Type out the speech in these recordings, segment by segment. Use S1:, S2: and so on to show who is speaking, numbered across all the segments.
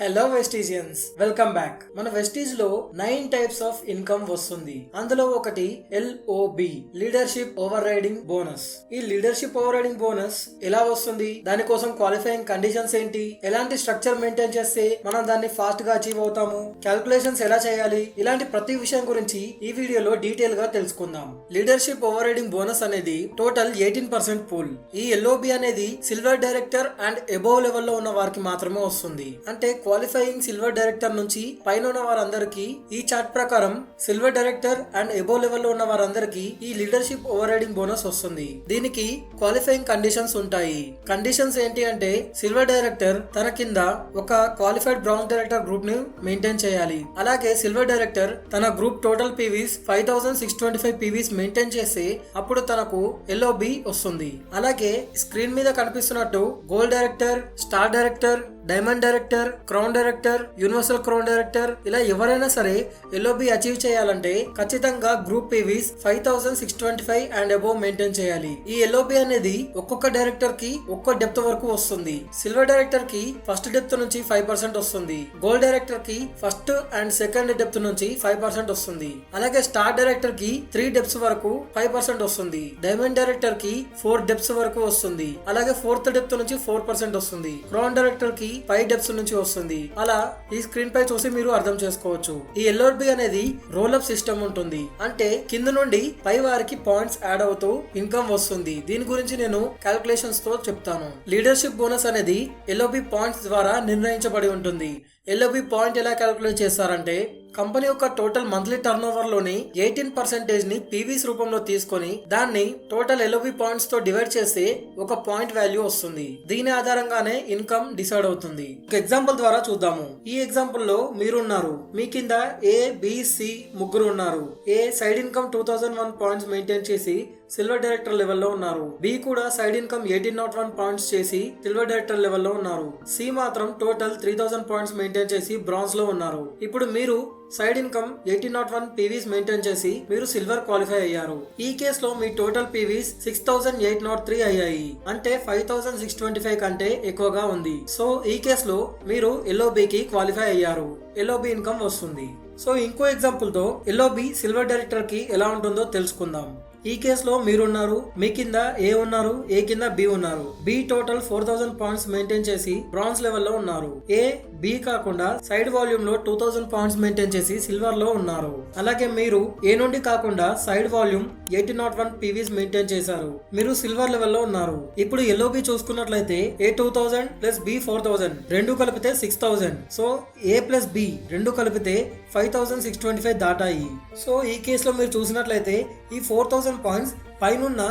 S1: Hello వెస్టీజియన్స్ welcome back మన వెస్టీజ్లో నైన్ టైప్స్ ఆఫ్ ఇన్కమ్ వస్తుంది. అందులో ఒకటి LOB leadership over riding bonus ఈ లీడర్షిప్ ఓవర్ రైడింగ్ బోనస్ ఎలా వస్తుంది? దానికోసం క్వాలిఫైయింగ్ కండిషన్స్ ఏంటి? ఎలాంటి స్ట్రక్చర్ మెయింటైన్ చేస్తే మనం దాన్ని ఫాస్ట్గా అచీవ్ అవుతాము? క్యాల్కులేషన్స్ ఎలా చేయాలి? ఇలాంటి ప్రతి విషయం గురించి ఈ వీడియోలో డీటెయిల్గా తెలుసుకుందాం. లీడర్షిప్ ఓవర్ రైడింగ్ బోనస్ అనేది టోటల్ ఎయిటీన్ పర్సెంట్ పూల్ ఈ ఎల్ఓబి అనేది సిల్వర్ డైరెక్టర్ అండ్ ఎబోవ్ లెవెల్లో ఉన్న వారికి మాత్రమే వస్తుంది. అంటే క్వాలిఫైయింగ్ సిల్వర్ డైరెక్టర్ నుంచి పైన ఉన్న వారందరికీ ఈ చార్ట్ ప్రకారం సిల్వర్ డైరెక్టర్ అండ్ ఎబో లెవెల్లో ఉన్న వారందరికీ ఈ లీడర్షిప్ ఓవర్ రైడింగ్ బోనస్ వస్తుంది. దీనికి క్వాలిఫైయింగ్ కండిషన్స్ ఉంటాయి. కండిషన్స్ ఏంటి అంటే సిల్వర్ డైరెక్టర్ తన కింద ఒక క్వాలిఫైడ్ బ్రౌన్ డైరెక్టర్ గ్రూప్ని మెయింటైన్ చేయాలి. అలాగే సిల్వర్ డైరెక్టర్ తన group total PVs five thousand six twenty five PVs maintain చేస్తే అప్పుడు తనకు ఎల్ఓబి వస్తుంది. అలాగే స్క్రీన్ మీద కనిపిస్తున్నట్టు gold director star director diamond director crown director universal crown director ఇలా ఎవరైనా సరే ఎల్ఓబి అచీవ్ చేయాలంటే ఖచ్చితంగా group PVs five thousand six twenty five and above maintain చేయాలి. ఈ ఎల్ఓబి అనేది ఒక్కొక్క డైరెక్టర్కి ఒక్కో డెప్త్ వరకు వస్తుంది. సిల్వర్ డైరెక్టర్కి ఫస్ట్ డెప్త్ నుంచి ఫైవ్ పర్సెంట్ వస్తుంది. గోల్డ్ డైరెక్టర్కి ఫస్ట్ అండ్ సెకండ్ డెప్త్ నుంచి ఫైవ్ పర్సెంట్ వస్తుంది. అలాగే స్టార్ డైరెక్టర్కి త్రీ డెప్స్ వరకు ఫైవ్ పర్సెంట్ వస్తుంది. డైమండ్ డైరెక్టర్కి ఫోర్ డెప్స్ వరకు వస్తుంది. అలాగే ఫోర్త్ డెప్త్ నుంచి ఫోర్ పర్సెంట్ వస్తుంది. క్రౌన్ డైరెక్టర్కి ఫైవ్ డెప్స్ నుంచి వస్తుంది. అలా ఈ స్క్రీన్ పై చూసి మీరు అర్థం చేసుకోవచ్చు. ఈ ఎల్ఆర్బి అనేది రోల్ అప్ సిస్టమ్ ఉంటుంది. అంటే కింద నుండి పై వారికి పాయింట్స్ యాడ్ అవుతూ ఇన్కమ్ వస్తుంది. దీని గురించి నేను క్యాల్కులేషన్స్తో చెప్తాను. లీడర్షిప్ బోనస్ అనేది ఎల్ఓబి పాయింట్స్ ద్వారా నిర్ణయించబడి ఉంటుంది. ఎల్ఓబి పాయింట్ ఎలా క్యాలిక్యులేట్ చేస్తారంటే కంపెనీ యొక్క టోటల్ మంత్లీ టర్న్ ఓవర్లోని ఎయిటీన్ పర్సెంటేజ్ని పీవీస్ రూపంలో తీసుకొని దాన్ని టోటల్ ఎల్ఓవి పాయింట్స్తో డివైడ్ చేస్తే ఒక పాయింట్ వాల్యూ వస్తుంది. దీని ఆధారంగానే ఇన్కమ్ డిసైడ్ అవుతుంది. ఒక ఎగ్జాంపుల్ ద్వారా చూద్దాము. ఈ ఎగ్జాంపుల్లో మీరున్నారు. మీ కింద ఏ బిసి ముగ్గురు ఉన్నారు. A side income two thousand one points maintain చేసి సిల్వర్ డైరెక్టర్ లెవెల్లో ఉన్నారు. బి కూడా side income eighteen nought one points చేసి సిల్వర్ డైరెక్టర్ లెవెల్లో ఉన్నారు. సి మాత్రం total three thousand points maintain చేసి బ్రాంజ్లో ఉన్నారు. ఇప్పుడు మీరు side income eighteen nought one PVs maintain చేసి మీరు సిల్వర్ క్వాలిఫై అయ్యారు. ఈ కేసులో మీ total PVs six thousand eight nought three అయ్యాయి. అంటే five thousand six twenty five కంటే ఎక్కువగా ఉంది. సో ఈ కేసులో మీరు ఎల్ఓబికి క్వాలిఫై అయ్యారు. ఎల్ఓబి ఇన్కమ్ వస్తుంది. సో ఇంకో ఎగ్జాంపుల్తో ఎల్ఓబి సిల్వర్ డైరెక్టర్కి ఎలా ఉంటుందో తెలుసుకుందాం. ఈ కేసులో మీరున్నారు మీ కింద ఏ ఉన్నారు ఏ కింద బి ఉన్నారు? B total four thousand points maintain చేసి బ్రాంజ్ లెవెల్లో ఉన్నారు. ఏ బి కాకుండా సైడ్ వాల్యూమ్లో టూ థౌసండ్ పాయింట్స్ మెయింటైన్ చేసి సిల్వర్లో ఉన్నారు. అలాగే మీరు ఏ నుండి కాకుండా side volume eighty nought one PVs maintain చేశారు. మీరు సిల్వర్ లెవెల్లో ఉన్నారు. ఇప్పుడు ఎల్ఓబి చూసుకున్నట్లయితే A two thousand plus B four thousand రెండు కలిపితే six thousand. So A plus B రెండు కలిపితే five thousand six twenty five దాటాయి. So ఈ కేసులో మీరు చూసినట్లయితే ఈ ఫోర్ థౌసండ్ పాయింట్స్ పైనున్న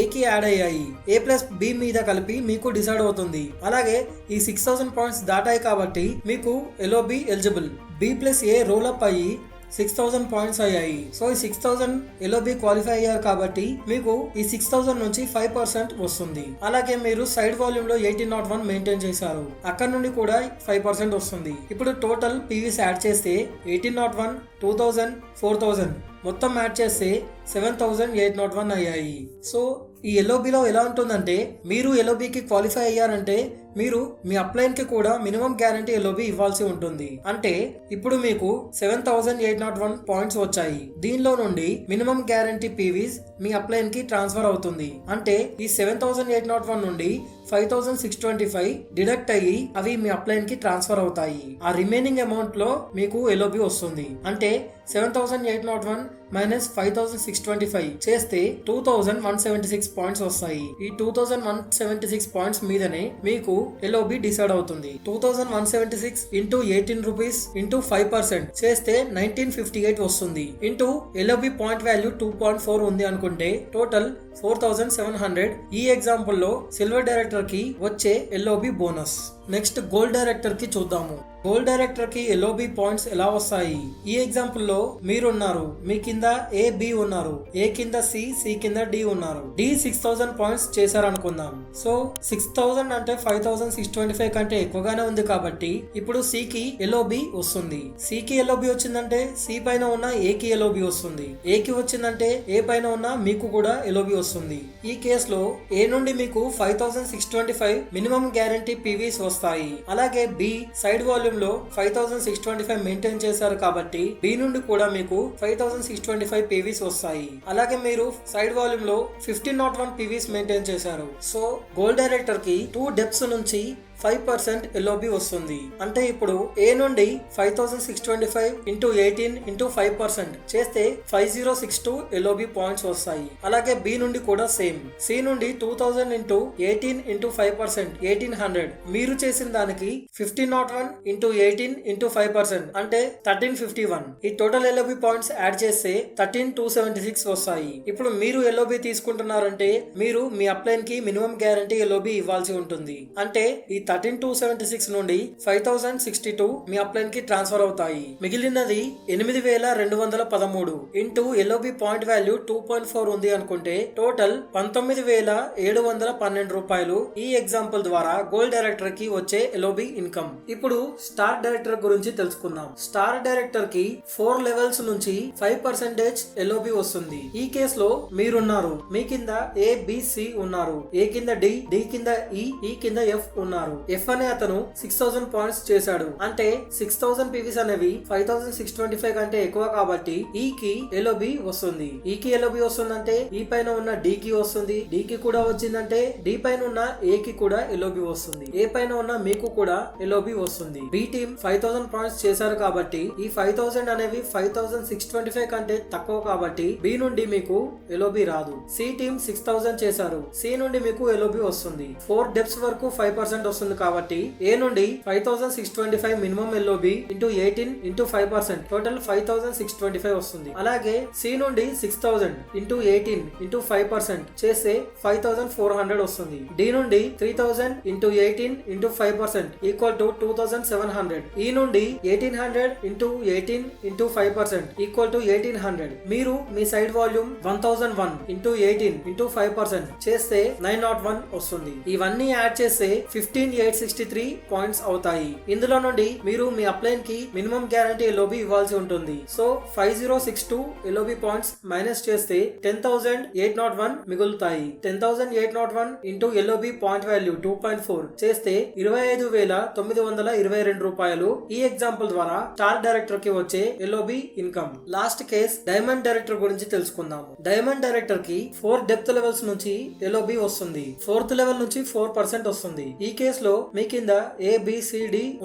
S1: ఏకి యాడ్ అయ్యాయి. ఏ ప్లస్ బి మీద కలిపి మీకు డిసైడ్ అవుతుంది. అలాగే ఈ సిక్స్ థౌసండ్ పాయింట్స్ దాటాయి కాబట్టి మీకు LOB eligible B plus A roll up అయ్యి సిక్స్ థౌసండ్ పాయింట్స్ అయ్యాయి. సో ఈ సిక్స్ థౌసండ్ ఎల్ఓబి క్వాలిఫై అయ్యారు కాబట్టి మీకు ఈ సిక్స్ థౌసండ్ నుంచి ఫైవ్ పర్సెంట్ వస్తుంది. అలాగే మీరు సైడ్ వాల్యూమ్లో ఎయిటీన్ నాట్ వన్ మెయింటైన్ చేశారు. అక్కడ నుండి కూడా ఫైవ్ పర్సెంట్ వస్తుంది. ఇప్పుడు టోటల్ పీవీస్ యాడ్ చేస్తే eighteen nought one two thousand four thousand మొత్తం యాడ్ చేస్తే seven thousand eight nought one అయ్యాయి. సో ఈ ఎల్ఓబిలో ఎలా ఉంటుందంటే మీరు ఎల్ఓబికి క్వాలిఫై అయ్యారంటే మీరు మీ అప్లైన్కి కూడా మినిమం గ్యారంటీ ఎల్ఓబి ఇవ్వాల్సి ఉంటుంది. అంటే ఇప్పుడు మీకు seven thousand eight nought one points వచ్చాయి. దీనిలో నుండి మినిమం గ్యారంటీ పీవీస్ మీ అప్లైన్కి ట్రాన్స్ఫర్ అవుతుంది. అంటే ఈ seven thousand eight nought one నుండి five thousand six twenty five deduct అయ్యి అవి మీ అప్లైన్కి ట్రాన్స్ఫర్ అవుతాయి. ఆ రిమైనింగ్ అమౌంట్లో మీకు ఎల్ఓబి వస్తుంది. అంటే seven thousand eight nought one minus five thousand six twenty five చేస్తే two thousand one seventy six points వస్తాయి. ఈ two thousand one seventy six points మీదనే మీకు ఎల్ఓబి డిసైడ్ అవుతుంది. Two thousand one seventy six into eighteen rupees into five percent చేస్తే nineteen fifty eight వస్తుంది. Into LOB point value two point four ఉంది అనుకుంటే total four thousand seven hundred. ఈ ఎగ్జాంపుల్లో silver డైరెక్టర్కి వచ్చే ఎల్ఓబి బోనస్ నెక్స్ట్ గోల్డ్ డైరెక్టర్కి చూద్దాము. గోల్ డైరెక్టర్కి ఎల్ఓబి పాయింట్స్ ఎలా వస్తాయి? ఈ ఎగ్జాంపుల్లో మీరున్నారు మీ కింద ఏ బి ఉన్నారు ఏ కింద సి సి కింద డి ఉన్నారు. డి సిక్స్ థౌసండ్ పాయింట్స్ చేశారనుకుందాం. సో సిక్స్ థౌసండ్ అంటే five thousand six twenty five కంటే ఎక్కువగానే ఉంది కాబట్టి ఇప్పుడు సి కి ఎల్ఓబి వస్తుంది. సి కి ఎల్ఓబి వచ్చిందంటే సి పైన ఉన్న ఏ కి ఎల్ఓబి వస్తుంది. ఏ కి వచ్చిందంటే ఏ పైన ఉన్న మీకు కూడా ఎల్ఓబి వస్తుంది. ఈ కేసులో ఏ నుండి మీకు five thousand six twenty five minimum guarantee PVs వస్తాయి. అలాగే బి సైడ్ వాల్యూమ్ వాల్యూమ్ లో five thousand six twenty five maintain చేశారు కాబట్టి బి నుండి కూడా మీకు five thousand six twenty five PVs వస్తాయి. అలాగే మీరు సైడ్ వాల్యూమ్లో fifteen nought one PVs maintain చేశారు. సో గోల్డ్ డైరెక్టర్కి టూ డెప్స్ నుంచి ఫైవ్ పర్సెంట్ ఎల్ఓబి వస్తుంది. అంటే ఇప్పుడు ఏ నుండి five thousand six twenty five into eighteen into five percent చేస్తే five zero six two LOB points వస్తాయి. అలాగే బి నుండి కూడా సేమ్ సి నుండి two thousand into eighteen into five percent eighteen hundred మీరు చేసిన దానికి fifteen naught one into eighteen into five percent అంటే థర్టీన్ ఫిఫ్టీ వన్ ఈ టోటల్ ఎల్ఓబి పాయింట్స్ యాడ్ చేస్తే థర్టీన్ టూ సెవెంటీ సిక్స్ వస్తాయి. ఇప్పుడు మీరు ఎల్ఓబి తీసుకుంటున్నారంటే మీరు మీ అప్లైన్కి మినిమం గ్యారంటీ ఎల్ఓబి ఇవ్వాల్సి ఉంటుంది. అంటే ఈ థర్టీన్ టూ సెవెంటీ సిక్స్ నుండి ఫైవ్ థౌసండ్ సిక్స్టీ టూ మీ అప్లైన్కి ట్రాన్స్ఫర్ అవుతాయి. మిగిలినది ఎనిమిది వేల రెండు వందల పదమూడు into LOB point value two point four ఉంది అనుకుంటే టోటల్ పంతొమ్మిది వేల ఏడు వందల పన్నెండు రూపాయలు ఈ ఎగ్జాంపుల్ ద్వారా గోల్డ్ డైరెక్టర్కి వచ్చే ఎల్ఓబి ఇన్కమ్. ఇప్పుడు స్టార్ డైరెక్టర్ గురించి తెలుసుకుందాం. స్టార్ డైరెక్టర్కి ఫోర్ లెవెల్స్ నుంచి ఫైవ్ పర్సెంటేజ్ ఎల్ఓబి వస్తుంది. ఈ కేసులో మీరున్నారు. మీ కింద ఏ బిసి ఉన్నారు. ఏ కింద డి డి కింద ఈ ఈ కింద ఎఫ్ ఉన్నారు. ఎఫ్ అనే అతను సిక్స్ థౌసండ్ పాయింట్స్ చేశాడు. అంటే సిక్స్ థౌసండ్ పీవీస్ అనేవి five thousand six twenty five కంటే ఎక్కువ కాబట్టి ఈ కి ఎల్ఓబి వస్తుంది. ఈ కి ఎల్ఓబి వస్తుందంటే ఈ పైన ఉన్న డి కి వస్తుంది. డి కి కూడా వచ్చిందంటే డి పైన ఉన్న ఏ కి కూడా ఎల్ఓబి వస్తుంది. ఏ పైన ఉన్న మీకు కూడా ఎల్ఓబి వస్తుంది. B team five thousand points చేశారు కాబట్టి ఈ ఫైవ్ థౌసండ్ అనేవి five thousand six twenty five కంటే తక్కువ కాబట్టి బి నుండి మీకు ఎల్ఓబి రాదు. సి టీమ్ సిక్స్ థౌసండ్ చేశారు. సి నుండి మీకు ఎల్ఓబి వస్తుంది. ఫోర్ డెప్స్ వరకు ఫైవ్ పర్సెంట్ వస్తుంది. కాబట్టి ఏ నుండి five thousand six twenty five minimum LOB into eighteen into five percent total five thousand six twenty five వస్తుంది. అలాగే సి నుండి six thousand into eighteen into five percent చేస్తే five thousand four hundred వస్తుంది. D నుండి three thousand into eighteen into five percent equal to two thousand seven hundred E నుండి eighteen hundred into eighteen into five percent equal to eighteen hundred మీరు మీ side volume one thousand one into eighteen into five percent చేస్తే nine not one వస్తుంది. ఇవన్నీ add చేస్తే fifteen eight sixty three points అవుతాయి. ఇందులో నుండి మీరు మీ అప్లైన్కి మినిమం గ్యారంటీ ఎల్ఓబి ఇవ్వాల్సి ఉంటుంది. So five zero six two LOB points minus చేస్తే ten thousand eight nought one మిగులుతాయి. Ten thousand eight nought one into LOB point value two point four చేస్తే ఇరవై ఐదు వేల తొమ్మిది వందల ఇరవై రెండు రూపాయలు. ఈ ఎగ్జాంపుల్ ద్వారా స్టార్ డైరెక్టర్కి వచ్చే LOB income last case diamond director గురించి తెలుసుకుందాము డైమండ్ డైరెక్టర్కి ఫోర్ డెప్త్ లెవెల్స్ నుంచి ఎల్ఓబి వస్తుంది. ఫోర్త్ లెవెల్ నుంచి ఫోర్ పర్సెంట్ వస్తుంది. ఈ లో మీ కింద ఏ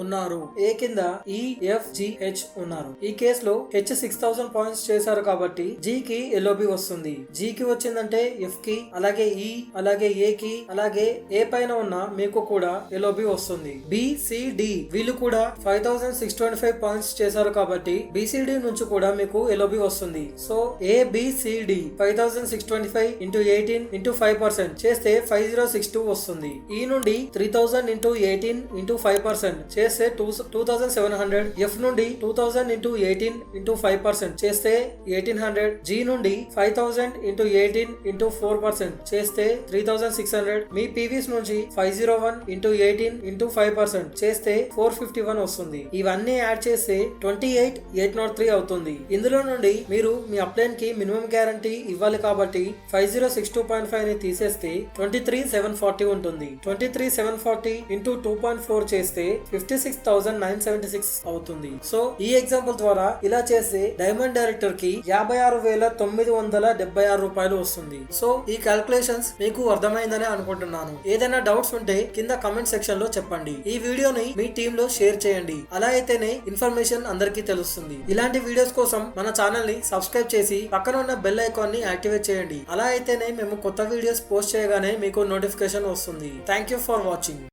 S1: ఉన్నారు. ఏ కింద ఈ ఎఫ్ జి హెచ్ ఉన్నారు. ఈ కేసులో హెచ్ సిక్స్ థౌసండ్ పాయింట్స్ చేశారు కాబట్టి జి కి ఎల్ఓబి వస్తుంది. జి కి వచ్చిందంటే ఎఫ్కి అలాగే ఈ అలాగే ఏ కి అలాగే ఏ పైన ఉన్న మీకు కూడా ఎల్ఓబి వస్తుంది. బిసిడి వీళ్ళు కూడా five thousand six twenty five points చేశారు కాబట్టి బిసిడి నుంచి కూడా మీకు ఎల్ఓబి వస్తుంది. So A B C D five thousand six twenty five into eighteen into five percent చేస్తే ఫైవ్ జీరో సిక్స్ టూ వస్తుంది. ఈ నుండి three thousand thousand into eighteen into five percent చేస్తే two two thousand seven hundred F నుండి two thousand into eighteen into five percent చేస్తే eighteen hundred G నుండి five thousand into eighteen into four percent చేస్తే three thousand six hundred మీ PVs నుంచి five zero one into eighteen into five percent చేస్తే four fifty one వస్తుంది. ఇవన్నీ add చేస్తే twenty eight eight nought three అవుతుంది. ఇందులో నుండి మీరు మీ అప్లైన్కి మినిమం గ్యారంటీ ఇవ్వాలి కాబట్టి five zero six two point ఫైవ్ని తీసేస్తే ట్వంటీ త్రీ సెవెన్ ఫార్టీ ఉంటుంది. Twenty three seven forty into two point four చేస్తే fifty six thousand nine seventy six అవుతుంది. సో ఈ ఎగ్జాంపుల్ ద్వారా ఇలా చేస్తే డైమండ్ డైరెక్టర్కి యాభై ఆరు వేల తొమ్మిది వందల డెబ్బై ఆరు రూపాయలు వస్తుంది. సో ఈ క్యాల్కులేషన్స్ మీకు అర్థమైందని అనుకుంటున్నాను. ఏదైనా డౌట్స్ ఉంటే కింద కమెంట్ సెక్షన్లో చెప్పండి. ఈ వీడియోని మీ టీమ్లో షేర్ చేయండి. అలా అయితేనే ఇన్ఫర్మేషన్ అందరికీ తెలుస్తుంది. ఇలాంటి వీడియోస్ కోసం మన ఛానల్ని సబ్స్క్రైబ్ చేసి పక్కన ఉన్న బెల్ ఐకాన్ని యాక్టివేట్ చేయండి. అలా అయితేనే మేము కొత్త వీడియోస్ పోస్ట్ చేయగానే మీకు నోటిఫికేషన్ వస్తుంది. Thank you for watching